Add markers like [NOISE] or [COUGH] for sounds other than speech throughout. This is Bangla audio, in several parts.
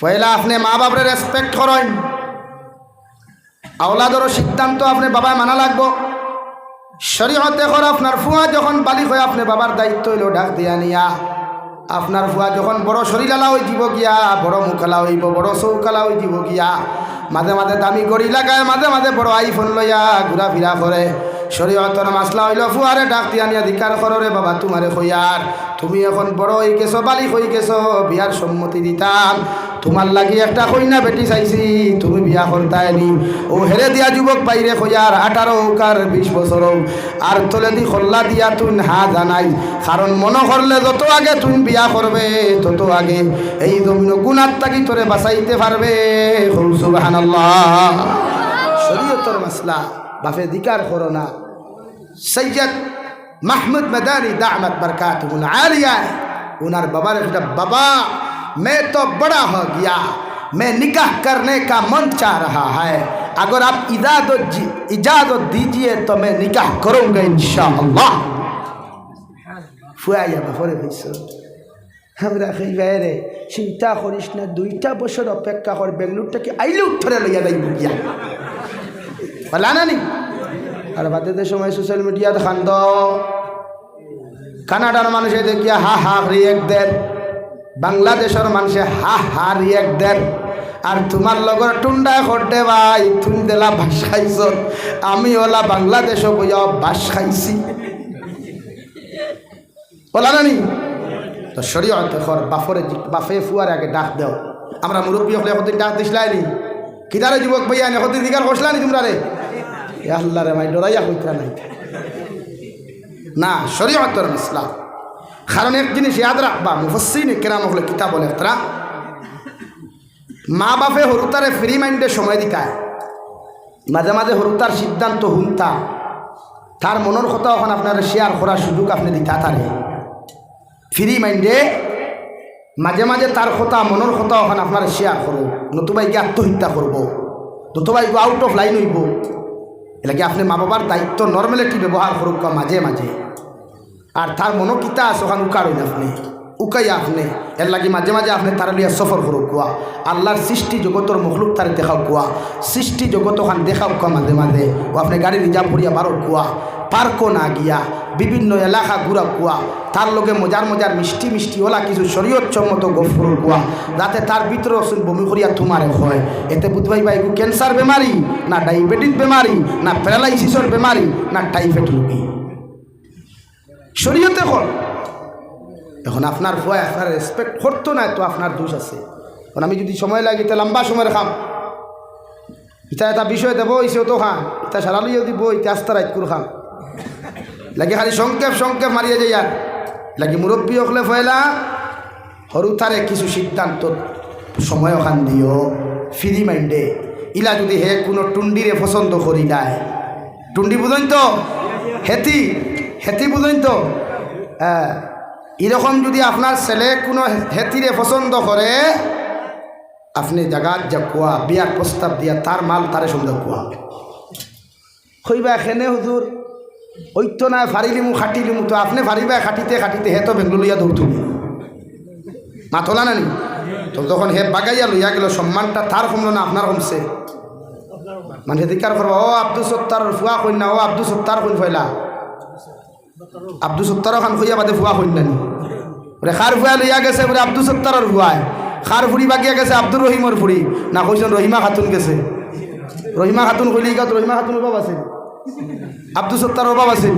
পয়লা আপনি মা বাপরে রেসপেক্ট করেন। আওলাদেরও সিদ্ধান্ত আপনি বাবা মানা লাগবো। শরীয়তে কর আপনার ফুয়া যখন বালিক হয় আপনি বাবার দায়িত্ব হইল, ডাক দিয়া নিয়া। আপনার ফুয়া যখন বড় শরীরালা হয়ে দিব গিয়া, বড় মুখালা হইব বড় চৌকালা হয়ে দিব গিয়া। মাঝে মাঝে দামি গড়ি লাগায়, মাঝে মাঝে বড় আইফোন লইয়া ঘুরা ফিরা করে। শরীয়তর মাসলা হইল, ফুয়ারে ডাক দিয়া নিয়া ধিকার কররে বাবা, তোমারে হইয়ার তুমি এখন বড় হয়ে গেছো, বালি হয়ে গেছো, বিয়ার সম্মতি দিতাম। তোমার লাগি একটা কইনা বেটি চাইছি, তুমি বিয়া করতায়নি ও হেরে দিয়া যুবক বাইরে কইয়ার আঠারো কার বিশ বছর আর তোলে দি খল্লা দিয়া তুই হা জানাই কারণ মনে করলে যত আগে তুমি বিয়া করবে, তত আগে এই জমিন গুণার তাকি তোরে বাঁচাইতে পারবে। সুবাহান শরীয়তর মাসলা, বাপে দিকার করো না। সৈয়দ মাহমুদ মদানী দামত বরকাত আলিয়া ওনার বাবার একটা বাবা। মে তো বড়া হ গিয়া, মে নিকাহ করনে কা মন চাহ রা হ্যাঁ। अगर आप इजाजत इजाजत दीजिए तो मैं निकाह करूँगा इन আমরা সেই বাইরে চিন্তা করিস না, দুইটা বছর অপেক্ষা কর বেঙ্গলোর থেকে আইলে উত্তরে লইয়া যাইব গিয়া। বলা না নি? আর বাদে সময় সোশ্যাল মিডিয়াত খান্দ কানাডার মানুষে দেখিয়া হা হা রিয়েক্ট দেন? বাংলাদেশের মানুষে হা হা রিয়েক্ট দেন? আর তোমার লগর টুন্ডায় করতে ভাই, তুমি দেলা বাস খাইছ। আমি ওলা বাংলাদেশও বইয়া বাস খাইছি। বলা নানি? তো শরীয়ত দেখর বাফরে বাফে ফুয়ার আগে ডাক দেও। আমরা মুরব্বী হলে এখন ডাক দিসলাইনি। কিদারে যুবক ভাইয়া এখন দিকার কষলানি তোমরা রে আল্লাহ রে মাই ডরাইয়া হইতা নাই। না, শরীয়তর ইসলাম কারণ এক জিনিস ইয়াদ রাখবা মুফসিন কেরাম হলে কিতাব বলে তারা মা বাপে হরুতারে ফ্রি মাইন্ডে সময় দিতায়। মাঝে মাঝে হরুতার সিদ্ধান্ত হুনতা। তার মনের কথা ওখানে আপনার শেয়ার করার সুযোগ আপনি দিতা তারে। ফ্রি মাইন্ডে মাঝে মাঝে তার কথা, মনের কথা ওখানে আপনার শেয়ার করো নতুবাইকে আত্মহত্যা করব। নতুবাইকে আউট অফ লাইন হইব। এলাকি আপনি মা বাবার দায়িত্ব নর্মালিটি ব্যবহার করুক মাঝে মাঝে? আর তার মনো কিতা আছে? ওখানে উকার হইন আপনি উকাই আপনি। এর লাগে মাঝে মাঝে আপনি তারা লিয়া সফর করুক কুয়া। আল্লাহর সৃষ্টি জগতর মখলুক তারে দেখাও কুয়া। সৃষ্টি জগত ওখান দেখাও কুয়া মাঝে মাঝে। ও আপনি গাড়ি রিজার্ভ করিয়া বারো কুয়া। পার্কও না গিয়া, বিভিন্ন এলাকা ঘুরা কুয়া। তার লগে মজার মজার মিষ্টি মিষ্টি ওলা কিছু শরীয়ত সম্মত গফর কুয়া। যাতে তার ভিতরে বমি করিয়া তোমারে হয়। এতে বুধবাই ভাই ক্যান্সার বেমারি না ডায়াবেটিস বেমারি না প্যারালাইসিসের বেমারি না টাইফয়েড রোগী শরীয়তে কর এখন আপনার ভয় আপনার রেসপেক্ট করতো না তো আপনার দোষ আছে। কারণ আমি যদি সময় লাগে তা লম্বা সময় খাম ইটা এটা বিষয় দেবো ইসেও তো খাম। ইটা সারালিও দিব ইটা আস্তা রাইত করে খাম লাগে খালি সংক্ষেপ সংক্ষেপ মারিয়ে যাই আর লাগে মুরব্বী হলে ফয়লা সরু তারে কিছু সিদ্ধান্ত সময় ওখান দিও ফ্রি মাইন্ডে ইলা যদি হে কোনো টুন্ডিরে পছন্দ করি নাই। টুন্ডি বুঝেন তো হেতি হেতি বুঝেন তো হ্যাঁ এরকম যদি আপনার ছেলে কোনো হেতিরে পছন্দ করে আপনি জাগাত যা কোয়া বিয়ার প্রস্তাব দিয়া তার মাল তারে সুন্দর কোয়া কইবা এখানে হুজুর ঐত্য না ফারিলিমু খাটিলিমু, তো আপনি ফারিবা খাটিতে খাটিতে হে তো বেঙ্গল লইয়া দৌড় তুমি। মাথলা নানি? তো তখন হে বাগাইয়া লইয়া গেল সম্মানটা তার কমলো না আপনার কমছে মানে ধিকার করব ও আব্দুল সত্তার ফুয়া কইন না ও আব্দুল সত্তার কইন ফয়লা আব্দুল সত্তার খান খুঁজা বাদে ফুয়া কইন নানি। ওরে খার ফুয়া লইয়া গেছে, বলে, আব্দুল সত্তারর ফুয়ায় খার ফুরি বাকিয়া গেছে, আব্দুল রহিমর ফুরি না কইছেন রহিমা খাতুন গেছে। রহিমা খাতুন কইলি গাত রহিমা খাতুন অভাব আছে আব্দুল সত্তার অভাব আছে।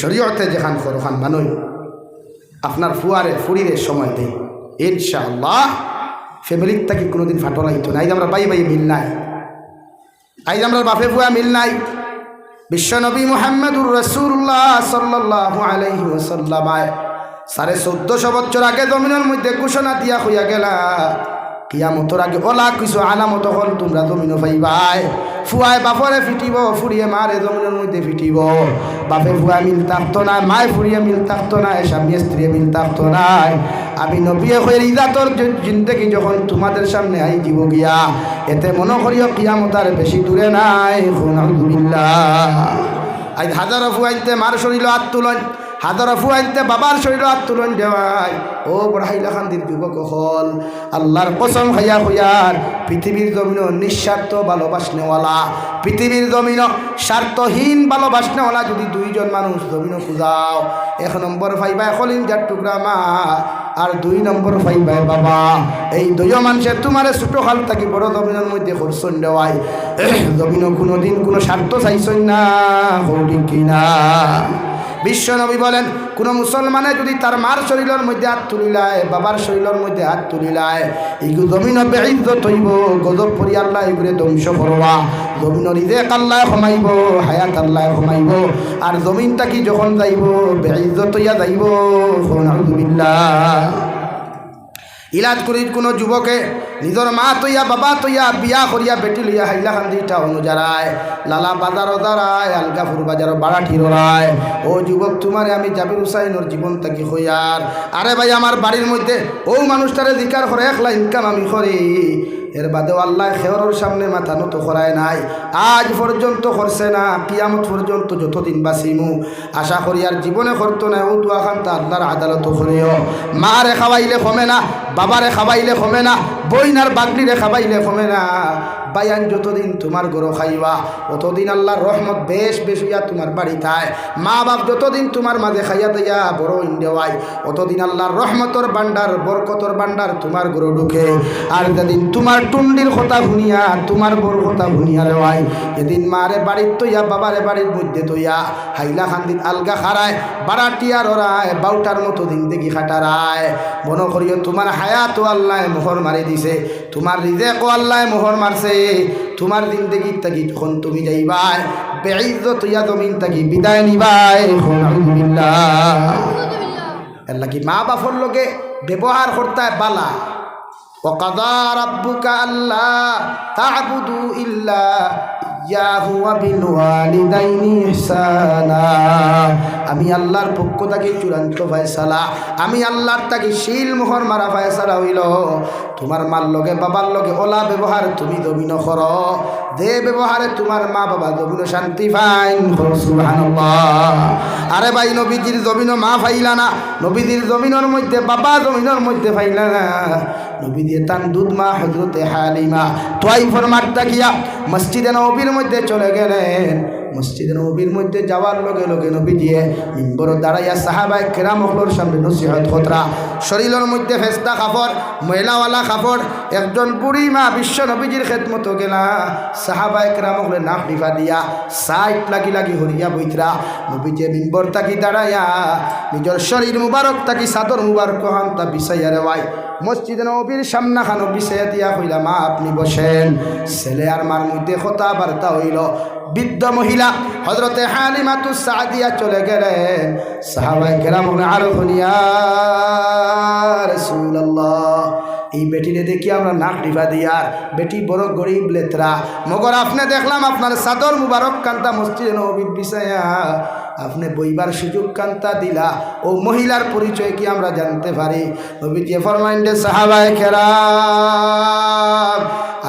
শরীয়তে যেখান করো, খান মানুষ আপনার ফুয়ারে, ফুরিরে সময় দেয় ইনশাআল্লাহ, ফ্যামিলির থেকে কোনোদিন ফাটল আইতো না। আইজ আমরা বাই বাই মিল নাই। আইজ আমরা বাপে ফুয়া মিল নাই। বিশ্বনবী মোহাম্মদুর রসুল্লাহ সাল্লাহ আলাইহি ওসাল্লামায় সাড়ে চোদ্দশো বছর আগে জমিনের মধ্যে ঘোষণা দিয়া হইয়া গেলা। কিয়ামতর আগে ওলা কিছু আলামত হল তোমরা জমিন পাইবাই। ফুয়ায় বাপরে ফিটিব, ফুরিয়ে মারে জমিনের মধ্যে ফিটিব। বাপে ফুয়া মিল থাকতো না, মায় ফুরিয়ে মিল থাকতো না স্বামী স্ত্রী মিল থাকতো নাই আমি নবিয়ে হয়ে ইজাতর জিন্দগি যখন তোমাদের সামনে আই দিব গিয়া, এতে মনে করিও কিয়ামতার বেশি দূরে নাই। আলহামদুলিল্লাহ আজ হাজারো ফুয়াইতে মার শরীর আত্মুলন। হাতর ফুয়াইতে বাবার শরীর হাত তুলন দেওয়াই। ও বড় হাইলাখান্দির যুবক হল। আল্লাহর কসম খাইয়া হইয়ার পৃথিবীর জমিন নিঃস্বার্থ ভালোবাসনেওয়ালা। পৃথিবীর জমিন স্বার্থহীন ভালোবাসনেওয়ালা যদি দুইজন মানুষ জমিন খুঁজাও। এক নম্বর ফাইবা খলিম যার টুকরা মা আর দুই নম্বর ফাইবাই বাবা। এই দুই মানুষের তোমার ছোট খাল থাকি বড় জমিনের মধ্যে খরচন দেওয়াই। জমিন কোনোদিন কোনো স্বার্থ চাইছই না হৌটি কিনা। বিশ্ব নবী বলেন, কোনো মুসলমানে যদি তার মার শরীরের মধ্যে হাত তুলিলায়, বাবার শরীরের মধ্যে হাত তুলিলায় এইগু জমিন বেইজ্জত হইব, গজব পরি আল্লাহ এগুলো ধ্বংস করবা। জমিন রিজেক আল্লাহ সোমাইব হায়াত আল্লাহ সোমাইব আর জমিনটা কি যখন যাইব বেইজ্জত হইয়া যাইব আলহামদুলিল্লাহ ইলাজ করি কোনো যুবকে, নিজর মা তৈয়া, বাবা তৈয়া, বিয়া করিয়া বেটি লইয়া হাইলাকান্দি টাউন যারায় লালা বাজার দাঁড়ায় আলগাপুর বাজার বাড়াঠি রায়। ও যুবক, তোমারে আমি জাবির হুসাইনের জীবন থাকি হইয়ার আরে ভাই, আমার বাড়ির মধ্যে ও মানুষটারে জিকার করে, একলা ইনকাম আমি করি। এর বাদেও আল্লাহ খেয়রের সামনে মাথা নত করায় নাই। আজ পর্যন্ত করছে না, কিয়ামত পর্যন্ত যতদিন বাঁচিমু। আশা করি আর জীবনে করতো না, ও দুয়াখান তা আল্লাহর আদালত করিও। মারে খাওয়াইলে কমে না বাবারে খাওয়াইলে কমে না, বইনার বাগনিরে খাওয়াইলে কমে না। বায়ান যতদিন তোমার গরো খাইবা, অতদিন আল্লাহর রহমত বেশ বেশ হইয়া তোমার বাড়ি থায়। মা বাপ যতদিন তোমার মাঝে খাইয়া দিয়া বড় ইন্দেওয়াই অতদিন আল্লাহর রহমতর বান্ডার বরকতর বান্ডার তোমার গরো ঢুকে। আর যেদিন তোমার টুন্ডির কথা শুনিয়া, তোমার বড় কথা শুনিয়া রেওয়াই এদিন মারে বাড়ির তৈয়া বাবারে বাড়ির মধ্যে তৈয়া হাইলা খান্দিত আলগা খারায় বারাটিয়ার ওরায় বাউটার মতো দিন দেখি খাটারায়। মন করিও তোমার হায়াত আল্লাহ মোহর মারি দিছে তোমার রিজেক আল্লাহ মোহর মারছে তোমার জিন্দগি থাকি যখন তুমি যাইবাই বেইজ্জত ইয়া জমিন থাকি বিদায় নিবাই আলহামদুলিল্লাহ এর কি মা বাপর লগে ব্যবহার করতে বালা وقضى ربك ألا تعبدوا إلا إياه وبالوالدين إحسانا আমি আল্লাহর পক্ষ থেকে চূড়ান্ত ফয়সালা, আমি আল্লাহর তাকে শিল মোহর মারা ফয়সালা হইল। তোমার মার লগে বাবার লগে ওলা ব্যবহার তুমি দমিন কর দে ব্যবহারে তোমার মা বাবা দমিন শান্তি ফাইন আরে ভাই, নবীজির জমিন মা ফাইলা না। নবীজির জমিনের মধ্যে, বাবা জমিনের মধ্যে ফাইলা না। নবী দিয়ে তান দুধ মা হজরতে হালিমা, তোয়াইফর মাঠটা গিয়া মসজিদে নবীর মধ্যে চলে গেলেন। মসজিদ নবীর মধ্যে যাওয়ার লগে লগে নবী দিয়ে মিম্বর দাঁড়াইয়া সাহাবাই কেরাম হলোর সামনে নসিহত খতরা শরীরের মধ্যে ফেস্তা কাপড় ময়লাওয়ালা কাপড় একজন বুড়ি মা বিশ্ব নবীজির খেদমতো গেলা। সাহাবাই কেরাম হলে নাক ডিফা দিয়া সাইট লাগি লাগি হরিয়া বইতরা। নবীজে মিম্বর তাকি দাঁড়াইয়া নিজের শরীর মুবারক তাকি সাদর মুবারক হান তা বিছাইয়া রেওয়াই মসজিদ নবীর সামনা খানো বিছাইয়া দিয়া কইলা, মা, আপনি বসেন। ছেলে আর মার মধ্যে কথা বার্তা হইল। বৃদ্ধ মহিলা হজরতে হালিমাতু সাদিয়া চলে গেলেন। সাহাবাই কেরাম আরও হলিয়া রাসূলুল্লাহ, এই বেটিরে দেখি আমরা নাক ডিভা দিয়ার বেটি বড় গরিব লেতরা। মগর আপনি দেখলাম আপনার সাদর মুবারক কান্তা মসজিদে নবীর বিষয়া। আপনি বইবার সুযোগ কান্তা দিলা। ও মহিলার পরিচয় কি আমরা জানতে পারি? নবী যে ফরমাইন্ডে সাহাবায় খেরা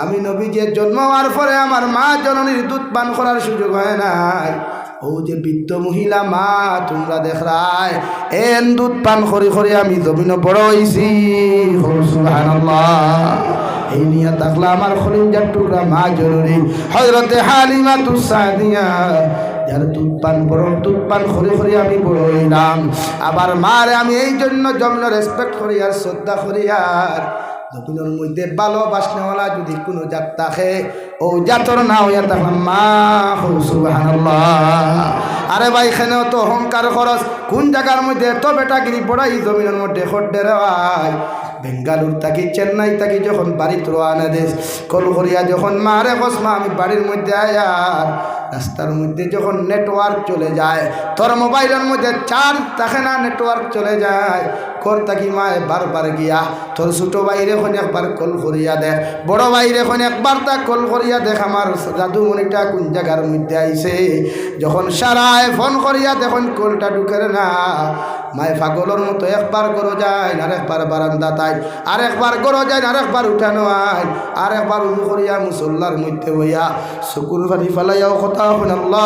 আমি নবীজের জন্ম হওয়ার পরে আমার মা জননীর দুধ পান করার সুযোগ হয় নাই। ও যে বৃদ্ধ মহিলা, মা, তোমরা দেখরাই, এন দুধ পান করি করি আমি জমিন বড় হয়েছি এই নিয়ে থাকলে আমার খলিঞ্জার টুকরা মা জরুরি হজরতে হালিমা তু সাদিয়া, যার দুধ পান, বড় দুধ পান করে করে আমি বড় হইলাম। আবার মারে আমি এই জন্য জমিন রেসপেক্ট করি আর শ্রদ্ধা করি আর জমিনের মধ্যে ভালোবাসনেওয়ালা যদি কোনো জাত থাকে, ও জাতর না হইয়া তখন মা আরে ভাই, এখানেও তো অহংকার খরচ। কোন জায়গার মধ্যে এত বেটাগিরি পড়াই জমিনের মধ্যে খড্ডে রে ভাই? বেঙ্গালুর থাকি, চেন্নাই থাকি, যখন বাড়িতে রোয়ানা দেশ কলকরিয়া যখন মারে কসমা, আমি বাড়ির মধ্যে আয়ার রাস্তার মধ্যে যখন নেটওয়ার্ক চলে যায়, তোর মোবাইলের মধ্যে চার্জ থাকে না নেটওয়ার্ক চলে যায়। কর তাকি মায় বারবার গিয়া। তোর ছোটো বাইরে এখন একবার কল করিয়া দেখ বড় বাইরে এখন একবার তা কল করিয়া দেখ আমার জাদুমণিটা কোন জায়গার মধ্যে আইছে যখন সারায় ফোন করিয়া দেখুন কলটা ঢুকে না। মায় পাগলের মতো একবার করো যায় আর একবার বারান্দা তাই আর একবার করো যায় আর একবার উঠানো আয় আর একবার উজু করিয়া মুসল্লার মধ্যে হইয়া শুকুর ফাটি ফেলাইয়াও কথা হন আল্লাহ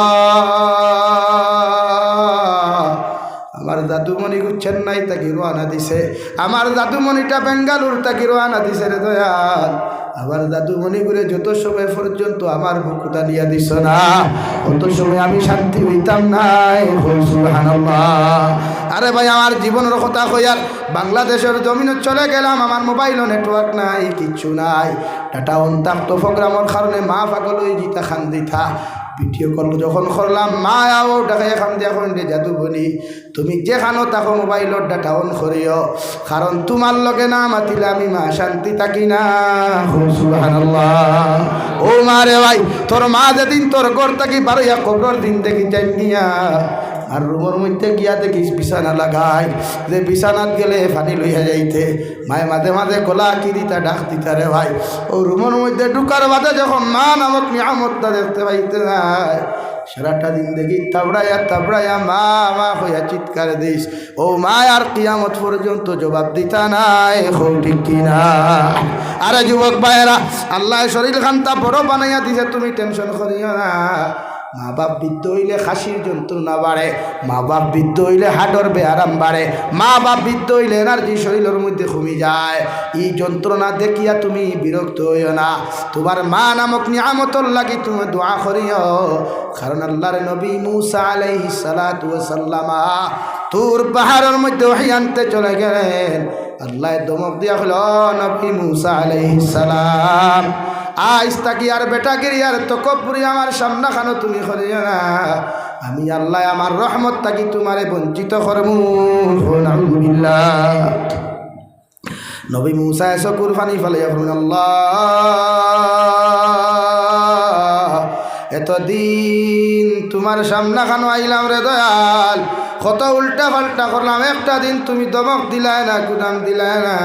আমার দাদুমণি চেন্নাই তাকি রোয়ানা দিছে। আমার দাদুমণিটা বেঙ্গালুর তাকি রোয়ানা দিছে রে দয়াল। আমার দাদুমণি করে যত সময় পর্যন্ত আমার বুকুটা নিয়ে দিছ না, অত সময় আমি শান্তি হইতাম নাই আরে ভাই, আমার জীবনের কথা কইয়ার, বাংলাদেশের জমিনে চলে গেলাম, আমার মোবাইলও নেটওয়ার্ক নাই কিচ্ছু নাই। ডাটা অন্তাক্ত প্রোগ্রামের কারণে মা পাগল হয়ে জিতা খান দিতা। ভিডিও কল যখন করলাম, মা, আও ডাকে এখান দিয়ে এখন জাদু বলি তুমি যেখানো তাকো মোবাইলত ডাটা অন করিও। কারণ তোমার লগে না মাতিলে আমি মা শান্তি থাকি না। ও মা রে ভাই, তোর মা যেদিন তোর ঘর থাকি, বারো কবর দিন দেখি চাই নিয়া আর রুমের মধ্যে গিয়া দেখিস বিছানা লাগাই। যে বিছানাত গেলে ফানি লইয়া যাইতে। মায়ে মাঝে মাঝে গলা কি দিতা ডাক দিতা রে ভাই। ও রুমের মধ্যে ঢুকার বাদে যখন মা নামক নিয়ামতটা দেখতে পাইতে যায় সারাটা দিন দেখি তাবড়াইয়া তাবড়াইয়া মা মা হইয়া চিৎকার দিস। ও মা আর কিয়ামত পর্যন্ত জবাব দিতা নাই। হো ঠিক কিনা? আরে যুবক ভাইয়েরা, আল্লাহ শরীর খান্তা বড় বানাইয়া দিছে, তুমি টেনশন করিও না। মা বাপ বৃদ্ধ হইলে খাসির যন্ত্রণা বাড়ে মা বাপ বৃদ্ধ হইলে হাডর বেআরাম বাড়ে মা বাপ বৃদ্ধ হইলে এনার্জি শরীরের মধ্যে কমে যায়। এই যন্ত্রণা দেখিয়া তুমি বিরক্ত হইও না। তোমার মা নামক নিয়ামতর লাগি তুমি দোয়া করিও। কারণ আল্লাহর নবী মুসা আলাইহিস সালাতু ওয়াস সালামা তোর পাহাড়ের মধ্যে আনতে চলে গেলেন। আল্লাহ দমক দিয়া হল নবী মুসা আলাইহিস সালাম। আজ তাকি আর বেটা গিরি, আর তকপুরি আমার সামনা খানো তুমি করিও না। আমি আল্লাহ আমার রহমত তাকি তোমারে বঞ্চিত করমু। নবী মুসা এসো কুরবানি ফেলে আল্লাহ, এতদিন তোমার সামনা খানো আইলাম রে দয়াল। কত উল্টা পাল্টা করলাম, একটা দিন তুমি দমক দিলাই না কুদাম দিলাই না।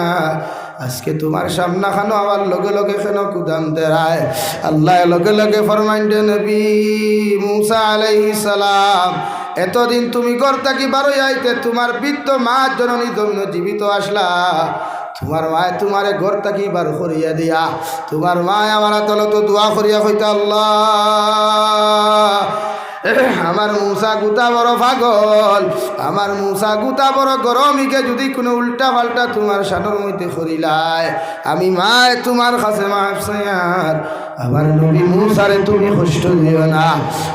আজকে তোমার সামনা খানো আবার লগে লগে কেন কুদাম দেরায় আল্লাহ লগে লগে ফরমাইন্ডে নবী মুসা আলাইহিস সালাম, এতদিন তুমি ঘর থাকি বারোই আইতে তোমার বৃদ্ধ মা জননী জমিন জীবিত আসলা? তোমার মায় তোমারে ঘর থাকি বার করিয়া দিয়া? তোমার মায় আমার তলত দোয়া করিয়া কইতা আল্লাহ আমার মূসা গুতা বড় পাগল। আমার মূসা গুতা বড় গরমিকে যদি কোনো উল্টা পাল্টা তোমার সানোর মধ্যে করিলায়, আমি মায় তোমার কাছে মাফ মাফসায়ার আমার নবী মূসারে তুমি কষ্ট দিও না।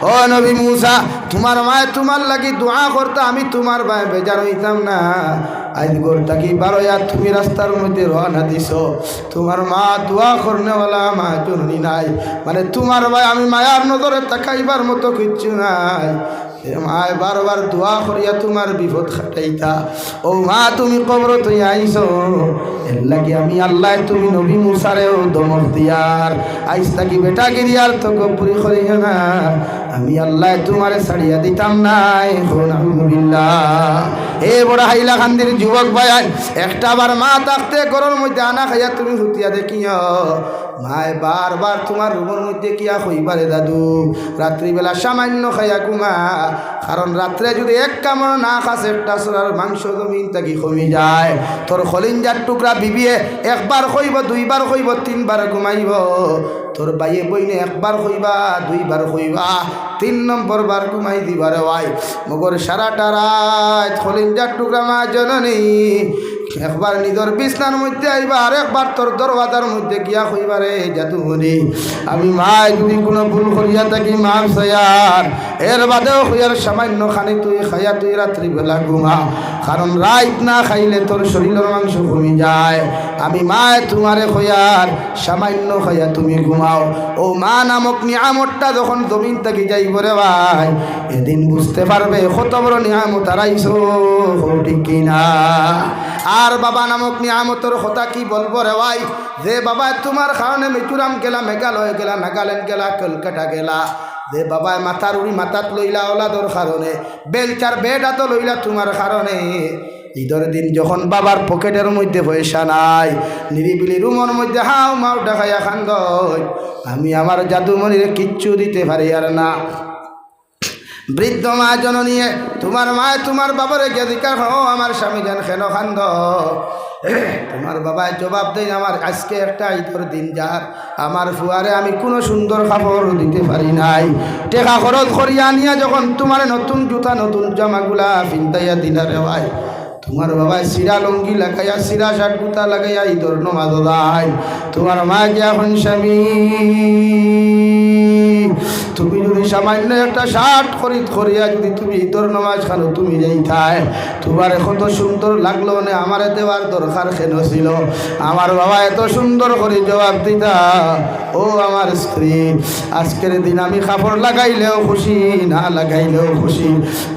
ও নবী মূসা, তোমার মায় তোমার লাগি দোয়া করতে, আমি তোমার ভাই বেজার হইতাম না। আজ গোরটা কি আর তুমি রাস্তার মধ্যে রওনা দিছ। তোমার মা দোয়া করনেওয়ালা মা জননী নাই। মানে তোমার ভাই আমি মায়ার নজরে তাকাইবার মতো কিচ্ছু নাই। মায় বারবার দোয়া করিয়া তোমার বিপদ খাটাইতা। ও মা, তুমি কবর তুই আইস। লাগি আমি আল্লাহ, তুমি নবী মুসারেও দমক দিয়ার। আইস থাকি বেটা গিরিয়ার তো কপুরি করিও না। আমি আল্লাহ, তোমারে ছাড়িয়া দিতাম নাই। আলহামদুলিল্লাহ এ বড় হাইলা খান্দির যুবক ভাই একটা আবার মা থাকতে গরুর মধ্যে আনা খাইয়া তুমি হুতিয়া দেখিও। মায় বারবার তোমার রুমের মধ্যে কিয়া হইবারে দাদু? রাত্রিবেলা সামান্য খাইয়া কুমা কারণ রাত্রে যদি এক কামড় না খাস, একটা সোনার মাংস জমিন তাকি কমি যায়? তোর খলিঞ্জার টুকরা বিবিয়ে একবার কইব দুইবার কইব তিনবার ঘুমাইব। তোর বাইয়ে বইনে একবার কইবা দুইবার কইবা তিন নম্বর বার ঘুমাই দিবার ওয়াই মগর সারাটা রাত খলিঞ্জার টুকরা মা জননী একবার নিজের বিছনার মধ্যে আইবা, আর একবার তোর দরওয়াজার মধ্যে গিয়া কইবারে জাদুমণি আমি মায় যদি কোনো ভুল করিয়া থাকি, মাফ সয়ার এর বাদেও হইয়ার সামান্য খানি তুই খাইয়া তুই রাত্রিবেলা ঘুমা। কারণ রাইত না খাইলে তোর শরীরের মাংস কমি যায়। আমি মায় তোমারে খয়ার সামান্য খাইয়া তুমি ঘুমাও। ও মা নামক নিয়ামতটা যখন জমিন থাকি যাই রে ভাই, এদিন বুঝতে পারবে কত বড় নিয়ামত হারাইছো ঠিক কিনা। আর বাবা নামক নিয়ামতর কথা কি বলব রে ভাই? যে বাবা তোমার কারণে মিজোরাম গেলা, মেঘালয় গেলা নাগাল্যান্ড গেলা, কলকাতা গেলা। যে বাবায় মাথার উড়ি মাথাত লইলা ওলাদর কারণে বেলচার বেডাতো লইলা তোমার কারণে ঈদের দিন যখন বাবার পকেটের মধ্যে পয়সা নাই নিরিবিলি রুমের মধ্যে হাও মাও ডাকাইয়া খান্দ আমি আমার জাদুমণিরে কিচ্ছু দিতে পারি আর না। বৃদ্ধ মা জননীয়ে, তোমার মায় তোমার বাবারে গেদিকার হো আমার স্বামী যেন খেন খান্দ? [CLEARS THROAT] তোমার বাবায় জবাব দেয় আমার আজকে একটা ঈদর দিন যার। আমার ফুয়ারে আমি কোনো সুন্দর খাবার দিতে পারি নাই। টেকা খরচ করিয়া নিয়া যখন তোমার নতুন জুতা, নতুন জামাগুলা ফিন্তাইয়া দিলা রে ভাই। তোমার বাবায় সিরা লঙ্গি লাগাইয়া সিরা শার্ট গুতা লাগাইয়া ঈদর নমাজ দাই তোমার মা গিয়া এখন স্বামী। তুমি যদি সামান্য একটা শার্ট খরিদ করিয়া যদি তুমি ঈদর নমাজ খানো, তুমি যাইথায় তোমার কত সুন্দর লাগল না, আমার দেওয়ার দরকার কেন ছিল? আমার বাবা এত সুন্দর করে জবাব দিতা, ও আমার স্ত্রী, আজকের দিন আমি কাপড় লাগাইলেও খুশি, না লাগাইলেও খুশি।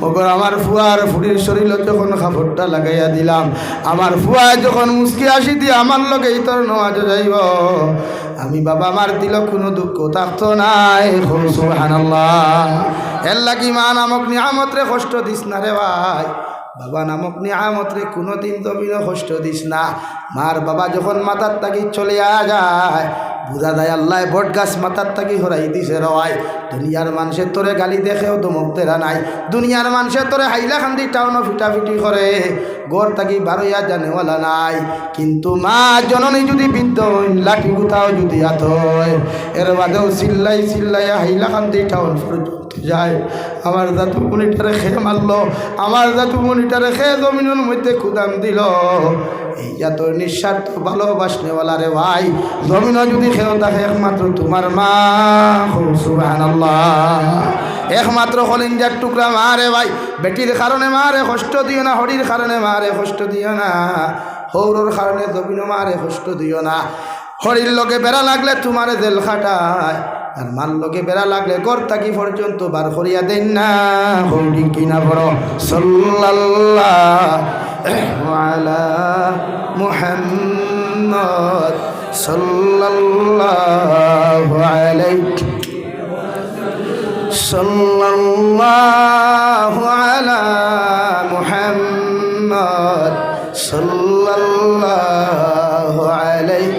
ওপর আমার ফুয়ার ফুড়ির শরীর যখন কাপড়টা লাগাইয়া দিলাম, আমার ফুয়া যখন মুসকি আসি দিয়ে আমার লগে তোর নমাজ যাইব। আমি বাবা আমার দিল কোনো দুঃখ থাকতো নাই। সুবহানাল্লাহ। এর মা নামক নিয়ামত রে কষ্ট দিস না রে ভাই। বাবা নামক নিয়ামত রে কোনো দিন জমিনও কষ্ট দিস না। মার বাবা যখন মাথার তাকি চলে যায় বুঝা যায়, আল্লাহ বট গাছ মাথার থাকি হরাই দিছে রয় দুনিয়ার মানুষের তোরে গালি দেখেও দমক তেরা নাই। দুনিয়ার মানুষের তোরে হাইলা খান্দি টাউন ফিটাফিটি করে। গড় থাকি বারোয়া জানেওয়ালা নাই। কিন্তু মা জননী যদি বৃদ্ধ লাঠি গুতাও যদি আত এর বাদেও চিল্লাই চিল্লাই হাইলা খান্দি টাউন পর্যন্ত যায়। আমার জাতু মনিটারে খেয়ে মারলো, আমার জাতু মনিটারে খেয়ে জমিনের মধ্যে খুদাম দিল। এই এত নিঃস্বার্থ ভালোবাসনেওয়ালা রে ভাই, জমিন যদি খেয়েও থাকে একমাত্র তোমার মা সুবহানাল্লাহ। একমাত্র হলিঞ্জার টুকরা মারে ভাই, বেটির কারণে মারে কষ্ট দিও না, হরির কারণে মারে কষ্ট দিও না, হৌরর কারণে জমিন মারে কষ্ট দিও না। হরির লোকে বেড়া লাগলে তোমারে জেল খাটায়। আর মার লোকে বেড়া লাগলে গর থাকি পর্যন্ত বার করিয়া দেন না? হোল্ডিং কিনা বড় সাল্লাল্লাহ মুহাম্মদ সাল্লাল্লাহু আলাইহি